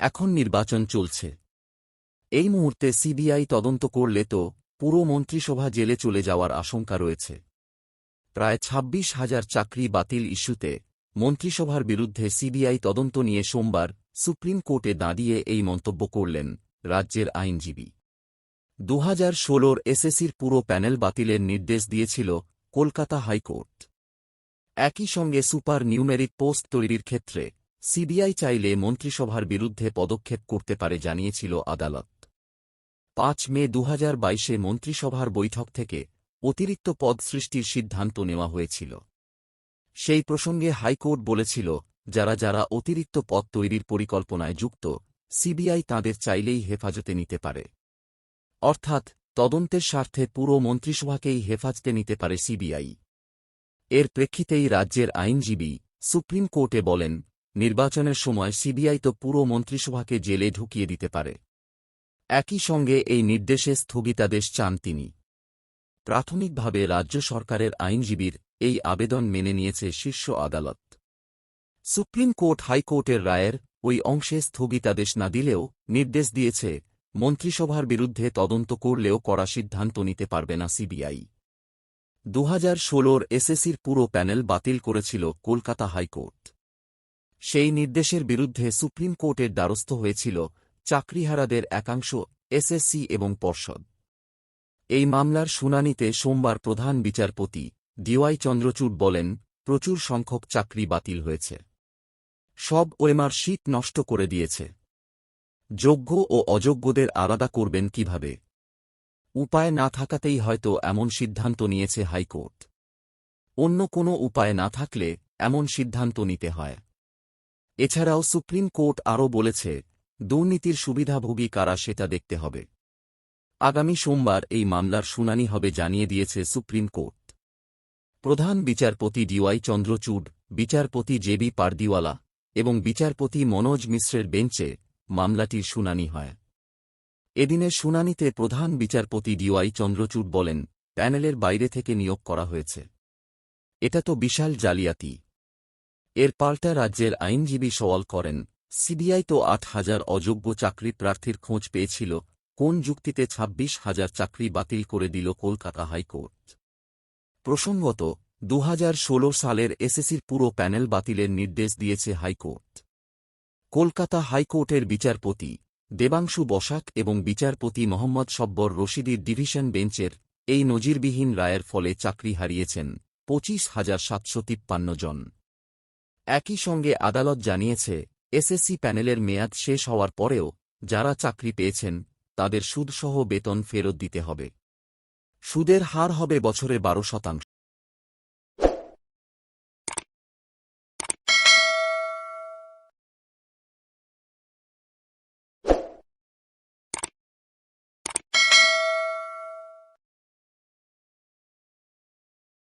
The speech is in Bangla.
এখন নির্বাচন চলছে। এই মুহূর্তে সিবিআই তদন্ত করলে তো পুরো মন্ত্রিসভা জেলে চলে যাওয়ার আশঙ্কা রয়েছে। প্রায় ছাব্বিশ হাজার চাকরি বাতিল ইস্যুতে মন্ত্রিসভার বিরুদ্ধে সিবিআই তদন্ত নিয়ে সোমবার সুপ্রিম কোর্টে দাঁড়িয়ে এই মন্তব্য করলেন রাজ্যের আইনজীবী। দু হাজার ষোলোর এসএসির পুরো প্যানেল বাতিলের নির্দেশ দিয়েছিল কলকাতা হাইকোর্ট। একই সঙ্গে সুপার নিউমেরিক পোস্ট তৈরির ক্ষেত্রে সিবিআই চাইলে মন্ত্রিসভার বিরুদ্ধে পদক্ষেপ করতে পারে জানিয়েছিল আদালত। পাঁচ মে দু হাজার বাইশে মন্ত্রিসভার বৈঠক থেকে অতিরিক্ত পদ সৃষ্টির সিদ্ধান্ত নেওয়া হয়েছিল। সেই প্রসঙ্গে হাইকোর্ট বলেছিল, যারা যারা অতিরিক্ত পদ তৈরির পরিকল্পনায় যুক্ত, সিবিআই তাঁদের চাইলেই হেফাজতে নিতে পারে। অর্থাৎ, তদন্তের স্বার্থে পুরো মন্ত্রিসভাকেই হেফাজতে নিতে পারে সিবিআই। এর প্রেক্ষিতেই রাজ্যের আইনজীবী সুপ্রিম কোর্টে বলেন নির্বাচনের সময় সিবিআই তো পুরো মন্ত্রিসভাকে জেলে ঢুকিয়ে দিতে পারে। একই সঙ্গে এই নির্দেশে স্থগিতাদেশ চান তিনি। প্রাথমিকভাবে রাজ্য সরকারের আইনজীবীর এই আবেদন মেনে নিয়েছে শীর্ষ আদালত। সুপ্রিম কোর্ট হাইকোর্টের রায়ের ওই অংশে স্থগিতাদেশ না দিলেও নির্দেশ দিয়েছে, মন্ত্রিসভার বিরুদ্ধে তদন্ত করলেও কড়া সিদ্ধান্ত নিতে পারবে না সিবিআই। দু হাজার ষোলোর এসএসির পুরো প্যানেল বাতিল করেছিল কলকাতা হাইকোর্ট। সেই নির্দেশের বিরুদ্ধে সুপ্রিম কোর্টের দ্বারস্থ হয়েছিল চাকরিহারাদের একাংশ, এসএসসি এবং পর্ষদ। এই মামলার শুনানিতে সোমবার প্রধান বিচারপতি ডিওয়াই চন্দ্রচূড় বলেন, প্রচুর সংখ্যক চাকরি বাতিল হয়েছে। সব ওয়েমার শীত নষ্ট করে দিয়েছে। যোগ্য ও অযোগ্যদের আলাদা করবেন কীভাবে? উপায় না থাকাতেই হয়তো এমন সিদ্ধান্ত নিয়েছে হাইকোর্ট। অন্য কোনো উপায় না থাকলে এমন সিদ্ধান্ত নিতে হয়। এছাড়াও সুপ্রিম কোর্ট আরও বলেছে, দুর্নীতির সুবিধাভোগী কারা সেটা দেখতে হবে। আগামী সোমবার এই মামলার শুনানি হবে জানিয়ে দিয়েছে সুপ্রিম কোর্ট। প্রধান বিচারপতি ডিওয়াই চন্দ্রচূড়, বিচারপতি জেবি পারদিওয়ালা এবং বিচারপতি মনোজ মিশ্রের বেঞ্চে মামলাটির শুনানি হয়। এদিনের শুনানিতে প্রধান বিচারপতি ডিওয়াই চন্দ্রচূড় বলেন, প্যানেলের বাইরে থেকে নিয়োগ করা হয়েছে। এটা তো বিশাল জালিয়াতি। এর পাল্টা রাজ্যের আইনজীবী সওয়াল করেন, সিবিআই তো আট হাজার অযোগ্য চাকরি প্রার্থীর খোঁজ পেয়েছিল, কোন যুক্তিতে ছাব্বিশ হাজার চাকরি বাতিল করে দিল কলকাতা হাইকোর্ট? প্রসঙ্গত, দুহাজার ষোল সালের এসএসির পুরো প্যানেল বাতিলের নির্দেশ দিয়েছে হাইকোর্ট। কলকাতা হাইকোর্টের বিচারপতি দেবাংশু বসাক এবং বিচারপতি মোহাম্মদ সব্বর রশিদির ডিভিশন বেঞ্চের এই নজিরবিহীন রায়ের ফলে চাকরি হারিয়েছেন পঁচিশ হাজার সাতশো জন। একই সঙ্গে আদালত জানিয়েছে, এসএসসি প্যানেলের মেয়াদ শেষ হওয়ার পরেও যারা চাকরি পেয়েছেন, তাদের সুদসহ বেতন ফেরত দিতে হবে। সুদের হার হবে বছরে বারো শতাংশ।